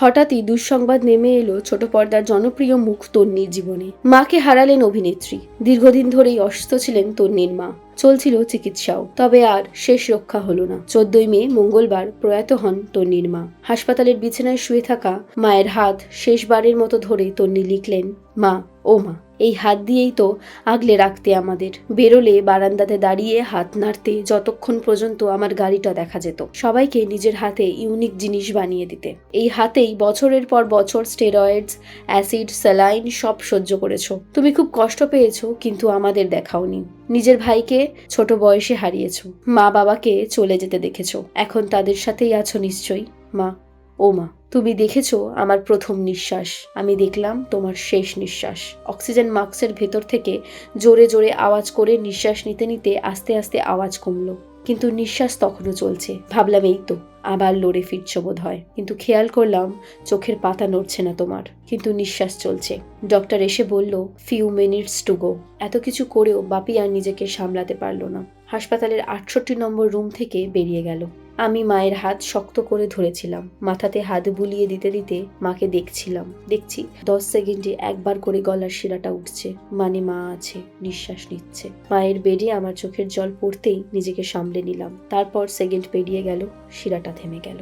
হঠাৎই দুঃসংবাদ নেমে এলো ছোট পর্দার জনপ্রিয় মুখ তন্নির জীবনে। মাকে হারালেন অভিনেত্রী। দীর্ঘদিন ধরেই অসুস্থ ছিলেন তন্নির মা। চলছিল চিকিৎসাও, তবে আর শেষ রক্ষা হলো না। চোদ্দই মে, মঙ্গলবার, প্রয়াত হন তন্নির মা। হাসপাতালের বিছানায় শুয়ে থাকা মায়ের হাত শেষবারের মতো ধরে তন্নি লিখলেন, মা, ও মা, এই হাত দিয়েই তো আগলে রাখতে আমাদের। বেরোলে বারান্দাতে দাঁড়িয়ে হাত নাড়তে যতক্ষণ পর্যন্ত আমার গাড়িটা দেখা যেত। সবাইকে নিজের হাতে ইউনিক জিনিস বানিয়ে দিতে। এই হাতেই বছরের পর বছর স্টেরয়েডস, অ্যাসিড, স্যালাইন সব সহ্য করেছ। তুমি খুব কষ্ট পেয়েছ, কিন্তু আমাদের দেখাওনি। নিজের ভাইকে ছোট বয়সে হারিয়েছ। মা বাবাকে চলে যেতে দেখেছ। এখন তাদের সাথেই আছো নিশ্চয়ই। মা, ও মা, তুমি দেখেছ আমার প্রথম নিঃশ্বাস। আমি দেখলাম তোমার শেষ নিঃশ্বাস। অক্সিজেন মাস্কের ভেতর থেকে জোরে জোরে আওয়াজ করে নিঃশ্বাস নিতে নিতে আস্তে আস্তে আওয়াজ কমলো। কিন্তু নিঃশ্বাস তখনও চলছে। ভাবলাম এই তো, আবার লড়ে ফিরছ বোধ হয় কিন্তু খেয়াল করলাম, চোখের পাতা নড়ছে না তোমার। কিন্তু নিঃশ্বাস চলছে। ডক্টর এসে বলল ফিউ মিনিটস টু গো এত কিছু করেও বাপি আর নিজেকে সামলাতে পারল না। হাসপাতালের আটষট্টি নম্বর রুম থেকে বেরিয়ে গেল। আমি মায়ের হাত শক্ত করে ধরেছিলাম। মাথাতে হাত বুলিয়ে দিতে দিতে মাকে দেখছিলাম। দেখছি দশ সেকেন্ডে একবার করে গলার শিরাটা উঠছে। মানে মা আছে, নিঃশ্বাস নিচ্ছে। মায়ের বেডে আমার চোখের জল পড়তেই নিজেকে সামলে নিলাম। তারপর সেকেন্ড পেরিয়ে গেল, শিরাটা থেমে গেল।